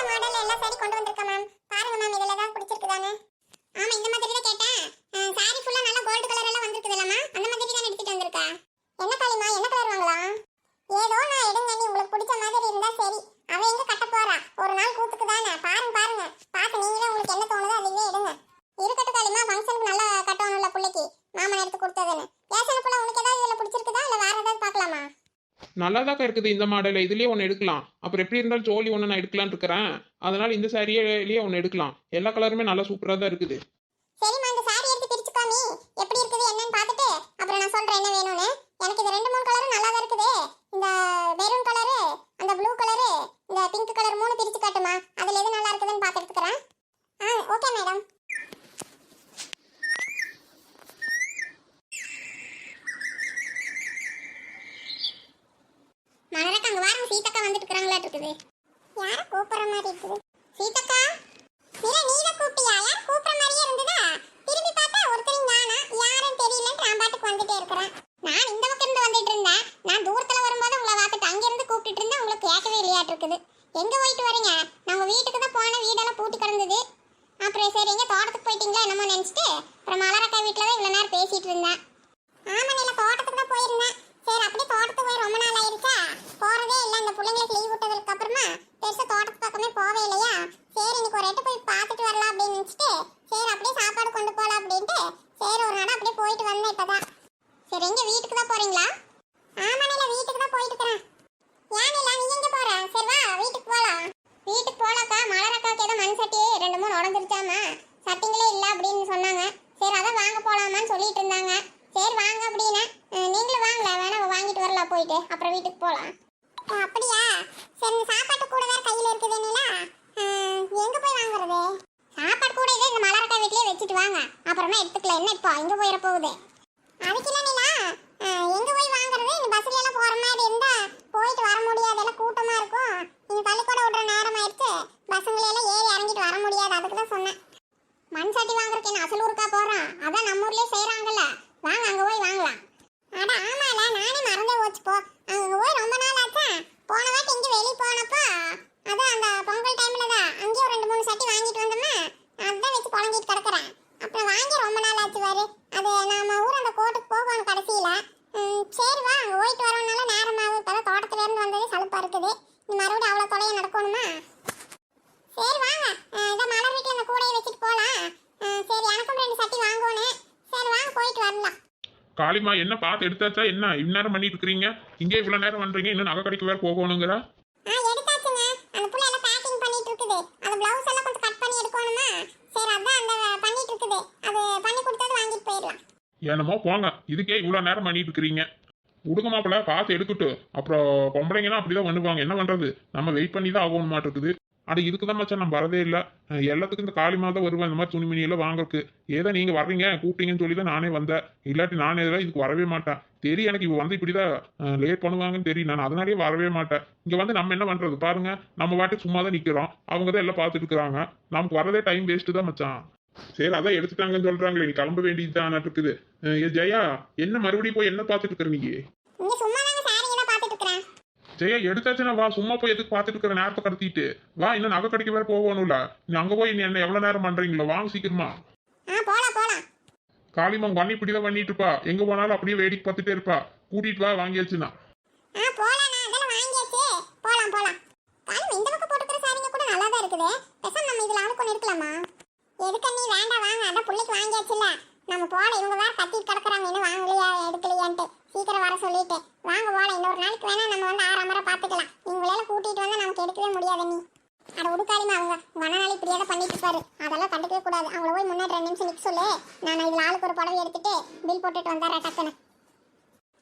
நல்ல மாடல்ல எல்லா சாரி கொண்டு வந்திருக்கேன் மேம் பாருங்க மேம் இதுல தான் பிடிச்சிருக்குதானே ஆமா இந்த மாதிரி தான் கேட்டேன். சாரி ஃபுல்லா நல்லா கோல்டு கலர் எல்லாம் வந்திருக்குதுல்லம்மா அந்த மாதிரி தான் எடுத்துட்டு வந்திருக்கா? என்ன காளிமா என்ன கலர் வாங்கலாம் ஏதோ நான் எடுங்க நீ உங்களுக்கு பிடிச்ச மாதிரி இருந்தா சரி. அவ எங்க கட்ட போறா? ஒரு நாள் கூத்துக்கு தானே. பாருங்க பாருங்க. பார்த்து நீங்களே உங்களுக்கு என்ன தோணுதோ அதுவே எடுங்க இருக்கட்டும் காளிமா ஃபங்க்ஷனுக்கு நல்லா கட்டணும்ல பிள்ளைக்கு மாமன் எடுத்து கொடுத்ததுன்னு ஏசன புள்ள உனக்கு ஏதாவது இதுல பிடிச்சிருக்குதா இல்ல வேற ஏதாவது பார்க்கலாமா நல்லாதாக்கா இருக்குது இந்த மாடல். இதுலயே ஒன்று எடுக்கலாம். அப்புறம் எப்படி இருந்தாலும் ஜோலி ஒன்று நான் எடுக்கலாம்னு இருக்கிறேன். அதனால இந்த சாரியிலேயே ஒன்று எடுக்கலாம். எல்லா கலருமே நல்லா சூப்பராக தான் இருக்குது சரிம்மா இந்த சாரி எடுத்து பிரிச்சு காமி எப்படி இருக்குது என்னன்னு பார்த்துட்டு அப்புறம் நான் சொல்றேன் என்ன வேணும்னு எனக்கு இது ரெண்டு மூணு கலரும் நல்லா தான் இருக்குது இந்த மெரூன் கலரு அந்த ப்ளூ கலரு இந்த பிங்க் கலர் மூணு பிரிச்சு காட்டுமா அதுல எது நல்லா இருக்குதுன்னு பார்த்து எடுத்துக்கிறேன் ஆ ஓகே மேடம் யாரும் சீதக்கா வந்துட்டு இருக்கிறாங்களா இருக்குது யார கூப்பிடுற மாதிரி இருக்குது. சீதக்கா? நீ நீல கூப்பிட்டியா? யார் கூப்பிடுற மாதிரியே இருந்ததா? திரும்பி பார்த்தா ஒருத்தரும் நானா யாரும் தெரியலன்னு நான் பாட்டுக்கு வந்துட்டே இருக்கிறேன். நான் இந்த பக்கம் இருந்து வந்துட்டு இருந்தேன். நான் தூரத்துல வரும்போது உங்களை பார்த்துட்டு அங்கிருந்து இருந்து இருந்தேன். உங்களுக்கு கேட்கவே இல்லையாட்டு இருக்குது எங்க போயிட்டு வரீங்க? நாங்க வீட்டுக்கு தான் போன வீடெல்லாம் பூட்டி கிடந்தது. அப்புறம் சரி எங்க தோட்டத்துக்கு போயிட்டீங்களா என்னமோ நினைச்சிட்டு அப்புறம் மலரக்கா வீட்டுல தான் இவ்வளவு நேரம் பேசிட்டு இருந்தேன். ஆமா நில தோட்டத்துக்கு தான் போயிருந்தேன். சரி அப்படியே தோட்டத்துக்கு போய் ரொம்ப நாள் ஆயிருச்சா போறதே இல்லை இந்த பிள்ளைங்களுக்கு லீவ் விட்டதுக்கு அப்புறமா பெருசா தோட்டத்து பக்கமே போவே இல்லையா? சரி இன்னைக்கு ஒரு எட்டு போய் பார்த்துட்டு வரலாம் அப்படின்னு நினச்சிட்டு சரி அப்படியே சாப்பாடு கொண்டு போகலாம் அப்படின்ட்டு சரி ஒரு நாள் அப்படியே போயிட்டு வந்தேன் இப்பதான். சரி எங்க வீட்டுக்கு தான் போறீங்களா? ஆமா நீல வீட்டுக்கு தான் போயிட்டு இருக்கிறேன். ஏன் நீலா நீ எங்க போற? சரி வா வீட்டுக்கு போலாம். வீட்டுக்கு போலாக்கா மலரக்காக்கு ஏதோ மண் சட்டி ரெண்டு மூணு உடஞ்சிருச்சாமா? சட்டிங்களே இல்லை அப்படின்னு சொன்னாங்க. சரி அதான் வாங்க போலாமான்னு சொல்லிட்டு இருந்தாங்க. சரி வாங்க அப்படின்னு. நீங்களும் வாங்க. போயிட்டு அப்புறம் வீட்டுக்கு போகலாம் ஓ, அப்படியா? சரி இந்த சாப்பாட்டு கூட வேற கையில் இருக்குது நீலா. எங்கே போய் வாங்குறது? சாப்பாடு கூட இதே இந்த மலரக்காய் வீட்லயே வச்சுட்டு வாங்க. அப்புறமா எடுத்துக்கலாம். என்ன இப்போ? இங்கே போயிட போகுது. அதுக்கு என்ன நீலா? எங்கே போய் வாங்குறது? இந்த பஸ்ல எல்லாம் போகிற மாதிரி இருந்தால் போயிட்டு வர முடியாது. எல்லாம் கூட்டமாக இருக்கும். இந்த பள்ளிக்கூட விடுற நேரம் ஆயிடுச்சு. பசங்களை ஏறி இறங்கிட்டு வர முடியாது. அதுக்கு தான் சொன்னேன். மண் சட்டி வாங்குறதுக்கு என்ன அசலூருக்கா போகிறான் அதான் நம்ம ஊர்லேயே செய்கிறாங்கல்ல வாங்க அங்கே போய் வாங்கலாம். அட ஆமால. நானே மறந்தே போச்சு போ. அங்க போய் ரொம்ப நாள் ஆச்சா? போன வாட்டி இங்க வெளிய போனப்போ அதான் அந்த பொங்கல் டைம்ல தான் அங்கேயும் ஒரு ரெண்டு மூணு சட்டி வாங்கிட்டு வந்தோமா அதான் வச்சு புழங்கிட்டு கிடக்குறேன் அப்புறம் வாங்கி ரொம்ப நாள் ஆச்சு பாரு அது நாம ஊர் அந்த கோட்டுக்கு போகணும் கடைசியில ம், சரி வா அங்க போயிட்டு வரவனால நேரமாகும் இப்பதான் தோட்டத்துல இருந்து வந்ததே சலுப்பா இருக்குது இந்த மறுபடியும் அவ்வளவு தொலைய நடக்கணுமா சரி வாங்க அஹ் இதை மலர் வீட்டுல அந்த கூடையை வச்சுட்டு போலாம் அஹ் சரி எனக்கும் ரெண்டு சட்டி வாங்கணும் சரி வாங்க போயிட்டு வரலாம் காளிமா என்ன பார்த்து எடுத்தாச்சா? என்ன இந்நேரம் பண்ணிட்டு இருக்கிறீங்க இங்கே இவ்வளோ நேரம் பண்ணுறீங்க இன்னும் நகை கடைக்கு வேறு போகணுங்கிற என்னமோ போங்க. இதுக்கே இவ்வளோ நேரம் பண்ணிட்டு இருக்கிறீங்க விடுங்க மாப்பிள்ள பார்த்து எடுக்கட்டும். அப்புறம் பொம்பளைங்கன்னா அப்படிதான் பண்ணுவாங்க. என்ன பண்றது? நம்ம வெயிட் பண்ணி தான் ஆகணும் மாட்டிருக்குது ஆனால் இதுக்கு தான் மச்சான் நான் வரதே இல்லை. எல்லாத்துக்கும் இந்த காளிமா தான் வருவேன் இந்த மாதிரி துணிமணி எல்லாம் வாங்குறதுக்கு. ஏதோ நீங்கள் வர்றீங்க கூப்பிட்டீங்கன்னு சொல்லி தான் நானே வந்தேன். இல்லாட்டி நானே இதெல்லாம் இதுக்கு வரவே மாட்டேன். தெரியும் எனக்கு இவ வந்து இப்படிதான் லேட் பண்ணுவாங்கன்னு தெரியும் நான் அதனாலேயே வரவே மாட்டேன். இங்கே வந்து நம்ம என்ன பண்ணுறது பாருங்க நம்ம வாட்டி சும்மா தான் நிற்கிறோம் அவங்க தான் எல்லாம் பார்த்துட்டு இருக்கிறாங்க. நமக்கு வரதே டைம் வேஸ்ட்டு தான் மச்சான். சரி அதான் எடுத்துட்டாங்கன்னு சொல்றாங்களே நீ கிளம்ப வேண்டியதுதான் இருக்குது. ஏ ஜெயா என்ன மறுபடியும் போய் என்ன பார்த்துட்டு இருக்கிற நீ இங்க சும்மா தாங்க சாரிங்க தான் பார்த்துட்டு இருக்கிறேன் ஜெயா எடுத்தாச்சுன்னா வா சும்மா போய் எதுக்கு பார்த்துட்டு இருக்கிற நேரத்தை கடத்திட்டு. வா இன்னும் நகை கடைக்கு வேற போகணும்ல. நீ அங்க போய் நீ என்ன எவ்வளவு நேரம் பண்றீங்களோ வாங்க சீக்கிரமா. காளிமா உங்க அண்ணி இப்படிதான் பண்ணிட்டு இருப்பா. எங்க போனாலும் அப்படியே வேடிக்கை பார்த்துட்டே இருப்பா. கூட்டிட்டு வா வாங்கியாச்சுன்னா. இருக்குது. பேசாம நம்ம இதுல ஒன்று எடுக்கலாமா? எதுக்கு நீ வேண்டாம் வாங்க. அதான் பிள்ளைக்கு வாங்கியாச்சுல நம்ம போல இவங்க வேற கத்திட்டு கிடக்குறாங்க இன்னும் வாங்கலையா எடுக்கலையான்ட்டு. சீக்கிரம் வர சொல்லிட்டு. வாங்க போல இன்னொரு நாளைக்கு வேணா நம்ம வந்து ஆறாமரை பார்த்துக்கலாம். இவங்களெல்லாம் கூட்டிட்டு வந்தா நமக்கு எடுக்கவே முடியாது நீ. அட உடுக்காளிமா அவங்க. உங்க அண்ணனால இப்படியே தான் பண்ணிட்டு இருப்பாரு. அதெல்லாம் கண்டுக்கவே கூடாது. அவங்கள போய் முன்னாடி ரெண்டு நிமிஷம் நிக்க சொல்லு. நான் இதுல ஆளுக்கு ஒரு புடவை எடுத்துட்டு பில் போட்டுட்டு வந்துடுறேன் டக்குன்னு.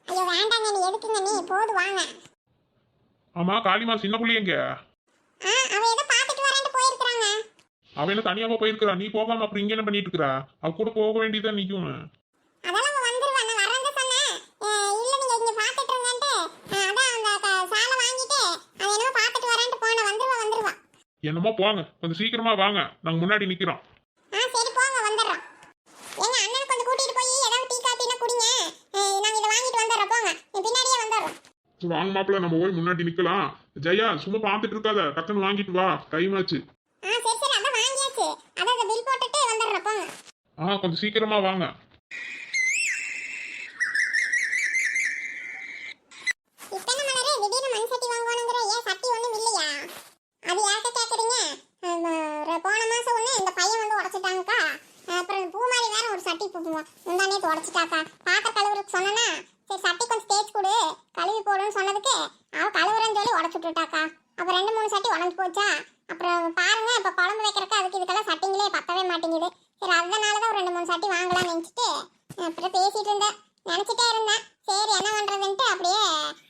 ஐயோ வேண்டாங்க நீ எதுக்குங்க நீ. போது வாங்க. ஆமா காளிமா சின்ன புள்ளி எங்க? ஆ அவ ஏதோ பார்த்துட்டு வரேன்ட்டு போயிருக்காங்க அவ என்ன தனியாவா போயிருக்கிறா. நீ போகாம அப்புறம் இங்க என்ன பண்ணிட்டு இருக்கிறா? அவ கூட போக வேண்டியதான் நீக்கும் என்னமோ போங்க. கொஞ்சம் சீக்கிரமா வாங்க. நாங்க முன்னாடி நிக்கிறோம். வாங்க மாப்பிள்ள நம்ம போய் முன்னாடி நிக்கலாம். ஜெயா சும்மா பார்த்துட்டு இருக்காத. டக்குன்னு வாங்கிட்டு வா. டைம் ஆச்சு. ஆ ஒரு சட்டி முந்தானே உடைச்சிட்டாக்கா. பாத்திர கழுவுறதுக்கு சொன்னனா சரி சட்டி கொஞ்சம் தேய்ச்சி கொடு. கழுவி போடுன்னு சொன்னதுக்கு அவ கழுவுறேன்னு சொல்லி உடச்சு விட்டுட்டாக்கா ரெண்டு மூணு சட்டி உடஞ்சு போச்சா? அப்புறம் பாருங்க இப்ப குழம்பு வைக்கிறக்கு அதுக்கு இதுக்கெல்லாம் சட்டிங்களே பத்தவே மாட்டேங்குது சரி அதனாலதான் ஒரு ரெண்டு மூணு சட்டி வாங்கலாம்னு நினைச்சிட்டு அப்புறம் பேசிட்டு இருந்தேன் நினைச்சிட்டே இருந்தேன் சரி என்ன பண்றதுன்ட்டு அப்படியே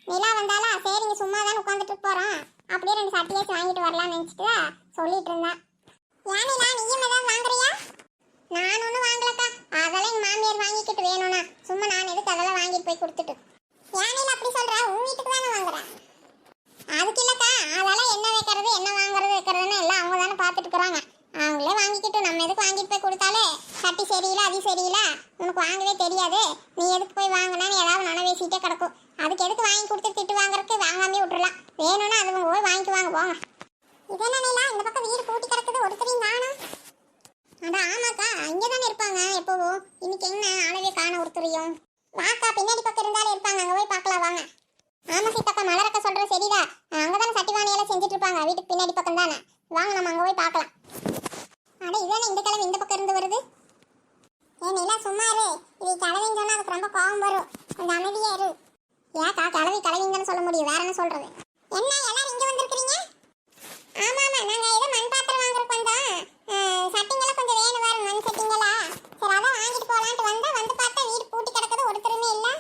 நிலா வந்தாலா சரி இங்க சும்மா தான் உட்காந்துட்டு போறோம் அப்படியே ரெண்டு சட்டியாச்சு வாங்கிட்டு வரலாம்னு நினைச்சிட்டு சொல்லிட்டு இருந்தேன் ஏன் நிலா நீயும் ஏதாவது வாங்குறியா நான் ஒன்றும் வாங்கலக்கா அதெல்லாம் எங்க மாமியார் வாங்கிக்கிட்டு வேணும்னா சும்மா நான் எதுக்கு அதெல்லாம் வாங்கிட்டு போய் கொடுத்துட்டு ஏன் நிலா அப்படி சொல்ற உன் வீட்டுக்கு தானே வாங்குறேன் அதுக்கு இல்லக்கா அதெல்லாம் என்ன வைக்கிறது என்ன வாங்குறது வைக்கிறதுன்னு எல்லாம் அவங்க தானே பார்த்துட்டு இருக்கிறாங்க அவங்களே வாங்கிக்கிட்டு நம்ம எதுக்கு வாங்கிட்டு போய் கொடுத்தாலே சட்டி சரியில்லை அது சரியில்லை உனக்கு வாங்கவே தெரியாது. நீ எதுக்கு போய் வாங்கினான்னு ஏதாவது நனவேசிட்டே கிடக்கும். அதுக்கு எதுக்கு வாங்கி கொடுத்து திட்டு வாங்குறதுக்கு வாங்காமே விட்டுறலாம். வேணும்னா அது உங்க போய் வாங்கிக்குவாங்க போங்க. இதென்ன நிலா? இந்த பக்கம் வீடு பூட்டி கிடக்குது ஒருத்தரையும் காணும். அட ஆமாக்கா இங்கே தானே இருப்பாங்க எப்போவும் இன்னைக்கு என்ன ஆளவே காண ஒருத்தரையும். வாக்கா பின்னாடி பக்கம் இருந்தாலும் இருப்பாங்க. அங்கே போய் பார்க்கலாம் வாங்க ஆமா சீதாக்கா மலரக்கா சொல்ற சரிதா அங்கதானே சட்டிவாணியெல்லாம் செஞ்சுட்டு இருப்பாங்க வீட்டுக்கு பின்னாடி பக்கம் தானே வாங்க நம்ம அங்க போய் பார்க்கலாம் அட இதானே இந்த கிழமை இந்த பக்கம் இருந்து வருது ஏ நிலா சும்மா இரு இது கிழவின்னு சொன்னா அதுக்கு ரொம்ப கோவம் வரும் கொஞ்சம் அமைதியா இரு ஏக்கா கிழவி கிழவிங்கன்னு சொல்ல முடியும் வேற என்ன சொல்றது என்ன எல்லாரும் இங்க வந்திருக்கிறீங்க ஆமா ஆமா நாங்க ஏதோ மண் பாத்திரம் வாங்குறதுக்கு வந்தோம் அஹ், சட்டிங்கெல்லாம் கொஞ்சம் வேணும் வேற மண் சட்டிங்களா சரி அதான் வாங்கிட்டு போலான்ட்டு வந்தா வந்து பார்த்தா வீடு பூட்டி கிடக்குது ஒருத்தருமே இல்லை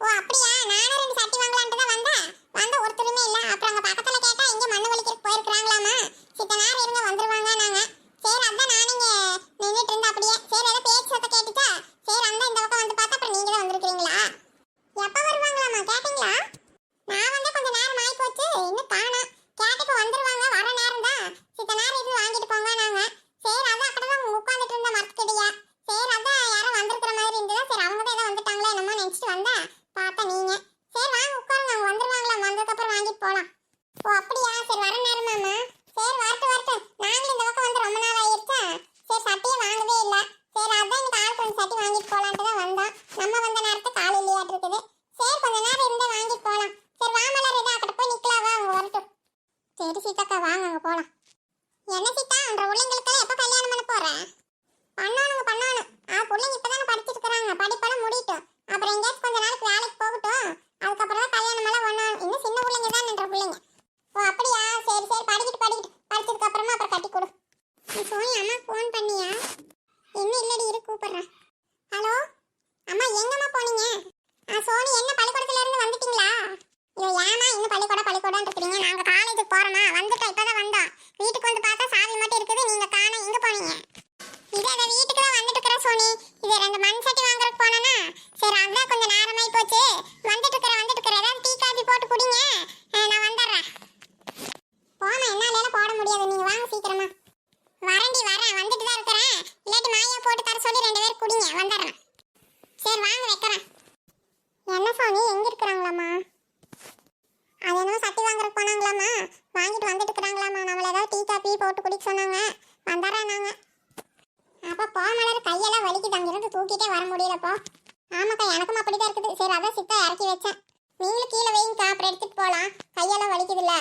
ஓ அப்படியா நானும் ரெண்டு சட்டி வாங்கலான்ட்டு தான் வந்தேன் வந்த ஒருத்தருமே இல்ல அப்புறம் அங்க பக்கத்துல கேட்டா இங்க மண்ணு வலிக்கிறதுக்கு போயிருக்காங்களாமா சித்த நேரம் இருங்க வந்துருவாங்க நாங்க சரி அதான் நானும் இங்க நின்னுட்டு இருந்தேன் அப்படியே சரி ஏதோ பேச்சு சத்த கேட்டுச்சா சரி அந்த இந்த பக்கம் வந்து பார்த்தா அப்புறம் நீங்க தான் வந்திருக்கீங்களா எப்ப வருவாங்களாமா கேட்டீங்களா நான் வந்து கொஞ்ச நேரம் ஆயி போச்சு இன்னும் காணோம் கேட்டு இப்ப வந்துருவாங்க வர நேரம் தான் சித்த நேரம் இருந்து வாங்கிட்டு போங்க நாங்க சரி அதான் அக்கட தான் உட்காந்துட்டு இருந்த மரத்துக்கடியா சரி அதான் யாரோ வந்திருக்கிற மாதிரி இருந்ததா சரி அவங்க தான் ஏதோ வந்துட்டாங்களோ என்னமோ வந்தேன் பார்த்தா நீங்க. சரி வாங்க உட்காருங்க. அவங்க வந்துருவாங்களா? வந்ததுக்கப்புறம் வாங்கிட்டு போகலாம் ஓ அப்படியா? சரி வர நேரமாம்மா சரி வரட்டும் வரட்டும். நாங்களும் இந்த பக்கம் வந்து ரொம்ப நாள் ஆயிருச்சா? சரி சட்டியே வாங்கவே இல்லை. சரி அதான் இன்னைக்கு ஆள் கொஞ்சம் சட்டி வாங்கிட்டு போகலான்ட்டு தான் வந்தோம். நம்ம வந்த நேரத்தை கால் இல்லையாட்டு இருக்குது. சரி கொஞ்ச நேரம் இருந்தா வாங்கிட்டு போகலாம் சரி வாமலர் ஏதோ அக்கட போய் நிக்கலாம். வா அவங்க வரட்டும். சரி சீதாக்கா வாங்க அங்கே போகலாம் என்ன சீதா அந்த பிள்ளைங்களுக்கெல்லாம் எப்போ கல்யாணம் பண்ண போகிறேன் பண்ணணுங்க பண்ணணும். ஆ பிள்ளைங்க இப்போ தானே படிச்சிருக்கிறாங்க. படிப்பெல்லாம் முடியட்டும். அப்புறம் எங்கேயாச்சும் கொஞ்ச நாளைக்கு வேலைக்கு போகட்டும். அதுக்கப்புறம் தான் கல்யாணம் எல்லாம் பண்ணணும் இன்னும் சின்ன பிள்ளைங்க தான் நின்ற பிள்ளைங்க. ஓ அப்படியா? சரி சரி. படிக்கிட்டு படிக்கிட்டு. படிச்சதுக்கு அப்புறமா அப்புறம் கட்டி கொடு. சோனி அம்மா ஃபோன் பண்ணியா? இன்னும் இல்லடி இரு கூப்பிடுறேன். ஹலோ? அம்மா எங்கம்மா போனீங்க? ஆ சோனி என்ன பள்ளிக்கூடத்துல இருந்து வந்துட்டீங்களா? ஐயோ ஏமா இன்னும் பள்ளிக்கூடம் பள்ளிக்கூடம் இருக்கிறீங்க. நாங்க காலேஜுக்கு போறோமா வந்துட்டோம் இப்பதான் வந்தோம் வீட்டுக்கு வந்து பார்த்தா சாவி மட்டும் இருக்குது. நீங்க காண எங்க போனீங்க? இது வீட்டுக்கு தான் வந்துட்டு இருக்கிற சோனி. இது ரெண்டு மண் சட்டி வாங்குறதுக்கு போனேனா சரி அதான் கொஞ்சம் நேரமாயி போச்சு வந்துட்டு இருக்கிற வந்துட்டு இருக்கிறேன் ஏதாவது டீ காபி போட்டு குடிங்க. நான் வந்துடுறேன். போமா என்னால போட முடியாது. நீங்க வாங்க சீக்கிரமா. வரண்டி வரேன். வந்துட்டு தான் இருக்கிறேன். இல்லாட்டி மாயா போட்டு தர சொல்லி ரெண்டு பேரும் குடிங்க. வந்துடுறேன். சரி வாங்க வைக்கிறேன். என்ன சாமி எங்க இருக்கிறாங்களாம்மா? அது என்னமோ சட்டி வாங்குறதுக்கு போனாங்களாம்மா. வாங்கிட்டு வந்துட்டு இருக்கிறாங்களாம்மா. நம்மள ஏதாவது டீ காபி போட்டு குடிக்க சொன்னாங்க. வந்துடுறேன் நாங்கள் அப்போ போமலர் கையெல்லாம் வலிக்குது. அங்கிருந்து தூக்கிட்டே வர முடியலப்போ ஆமாக்கா எனக்கும் அப்படிதான் இருக்குது சரி அதான் சித்தா இறக்கி வச்சேன் நீங்களும் கீழே வைங்கக்கா அப்புறம் எடுத்துட்டு போகலாம் கையெல்லாம் வலிக்குதுல்ல.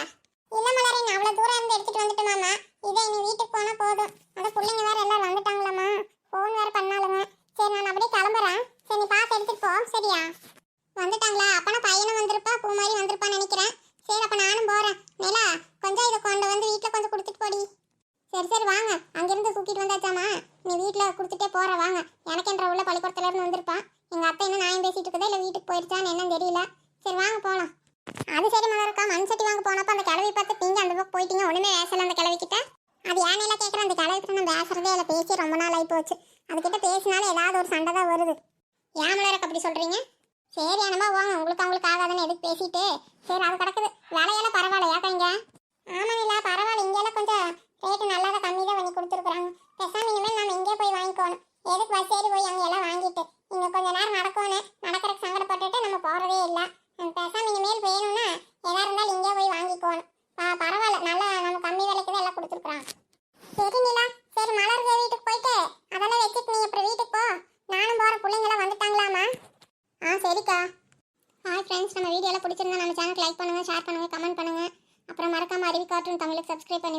இல்லை மலரே நான் அவ்வளோ தூரம் இருந்து எடுத்துட்டு வந்துட்டோமாமா இதை இனி வீட்டுக்கு போனால் போதும். அந்த பிள்ளைங்க வேற எல்லாரும் வந்துட்டாங்களாம்மா ஃபோன் வேற பண்ணாலுங்க சரி நான் அப்படியே கிளம்புறேன். சரி நீ பார்த்து எடுத்துட்டு போ. சரியா? வந்துட்டாங்களா? அப்பனா பையனும் வந்திருப்பா பூ மாதிரி வந்திருப்பான்னு நினைக்கிறேன். சரி அப்போ நானும் போகிறேன் நிலா கொஞ்சம் இதை கொண்டு வந்து வீட்டில் கொஞ்சம் கொடுத்துட்டு போடி. சரி சரி வாங்க. அங்கேருந்து தூக்கிட்டு வந்தாச்சாமா? நீ வீட்டில் கொடுத்துட்டே போகிற வாங்க. எனக்கு என்ற உள்ள பள்ளிக்கூடத்துலேருந்து வந்திருப்பான் எங்கள் அத்தை என்ன நான் பேசிட்டு இருக்குதா? இல்லை வீட்டுக்கு போயிடுச்சான்னு என்னன்னு தெரியல. சரி வாங்க போகலாம் அது சரி மலர்க்கா. மண் சட்டி வாங்க போனப்போ அந்த கிளவி பார்த்து நீங்க அந்த பக்கம் போயிட்டீங்க. ஒன்றுமே பேசல அந்த கிளவிக்கிட்ட. அது ஏன் கேட்குறேன் அந்த கிளவி நான் பேசுறதே இல்லை. பேசி ரொம்ப நாள் ஆகி போச்சு. அதுக்கிட்ட பேசினாலும் ஏதாவது ஒரு சண்டை தான் வருது. ஏன் மலருக்கு அப்படி சொல்கிறீங்க சரி என்னமா வாங்க உங்களுக்கு அவங்களுக்கு ஆகாதுன்னு எதுக்கு பேசிட்டு? சரி அது கிடக்குது. விலையெல்லாம் பரவாயில்ல ஏக்கங்க ஆமாம் இல்லை பரவாயில்ல. இங்கெல்லாம் கொஞ்சம் ரேட்டு நல்லா தான் கம்மி தான் பண்ணி கொடுத்துருக்குறாங்க. பெசாமி இனிமேல் நம்ம இங்கே போய் வாங்கிக்கோணும். எதுக்கு பஸ் ஏறி போய் அங்கே எல்லாம் வாங்கிட்டு? இன்னும் கொஞ்ச நேரம் நடக்கும்னு நடக்கிறக்கு சங்கடப்பட்டுட்டு நம்ம போகிறதே இல்லை. பேசாமல் இனிமேல் வேணும்னா எதாக இருந்தாலும் இங்கே போய் வாங்கிக்கோணும் பரவாயில்ல. நல்லா நம்ம கம்மி விலைக்கு தான் எல்லாம் கொடுத்துருக்குறான். சரி நிலா. சரி மலர் வீட்டுக்கு போயிட்டு அதெல்லாம் வச்சுட்டு நீ அப்புறம் வீட்டுக்கு போ. நானும் போகிற பிள்ளைங்களாம் வந்துட்டாங்களாமா? ஆ சரிக்கா. ஹாய் ஃப்ரெண்ட்ஸ் நம்ம வீடியோலாம் பிடிச்சிருந்தா நம்ம சேனலுக்கு லைக் பண்ணுங்கள் ஷேர் பண்ணுங்கள் கமெண்ட் பண்ணுங்கள் அப்புறம் மறக்காமல் அறிவிக்காட்டும் கார்ட்டூன் தமிழுக்கு சப்ஸ்கிரைப் பண்ணி